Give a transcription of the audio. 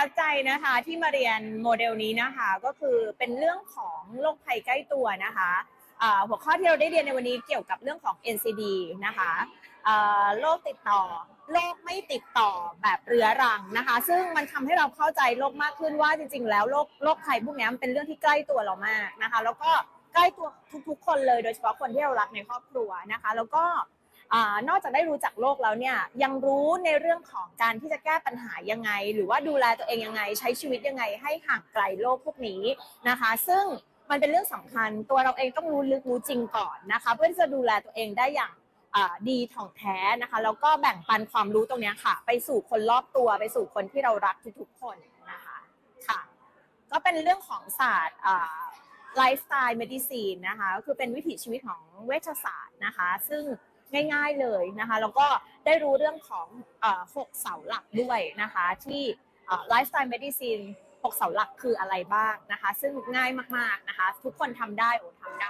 ทับใจนะคะที่มาเรียนโมเดลนี้นะคะก็คือเป็นเรื่องของโรคภัยใกล้ตัวนะคะหัวข้อที่เราได้เรียนในวันนี้เกี่ยวกับเรื่องของ NCD นะคะโรคติดต่อโรคไม่ติดต่อแบบเรื้อรังนะคะ ซึ่งมันทำให้เราเข้าใจโรคมากขึ้นว่าจริง ๆ แล้วโรคโรคภัยพวกนี้มันเป็นเรื่องที่ใกล้ตัวเรามากนะคะ แล้วก็ใกล้ตัวทุกๆ คนเลยโดยเฉพาะคนที่เรารักในครอบครัวนะคะ แล้วก็ อนอกจากได้รู้จักโลกแล้วเนี่ยยังรู้ในเรื่องของการที่จะแก้ปัญหายังไง หรือว่าดูแลตัวเองยังไง ใช้ชีวิตยังไง ให้ห่างไกลโลกพวกนี้นะคะ ซึ่งมันเป็นเรื่องสำคัญตัวเราเองต้องรู้ลึกรู้จริงก่อนนะคะ เพื่อที่จะดูแลตัวเองได้อย่างดีถ่องแท้นะคะแล้วก็แบ่งปันความรู้ตรงนี้ค่ะ ไปสู่คนรอบตัวไปสู่คนที่เรารักทุกๆคนนะคะค่ะ ก็เป็นเรื่องของศาสตร์ไลฟ์สไตล์เมดิซีนนะคะก็คือเป็นวิถีชีวิตของเวชศาสตร์นะคะ ซึ่ง ง่ายๆเลยนะคะ แล้วก็ได้รู้เรื่องของหกเสาหลักด้วยนะคะ ที่ไลฟ์สไตล์เมดิซินหกเสาหลักคืออะไรบ้างนะคะ ซึ่งง่ายมากๆนะคะ ทุกคนทำได้โอ้ทำได้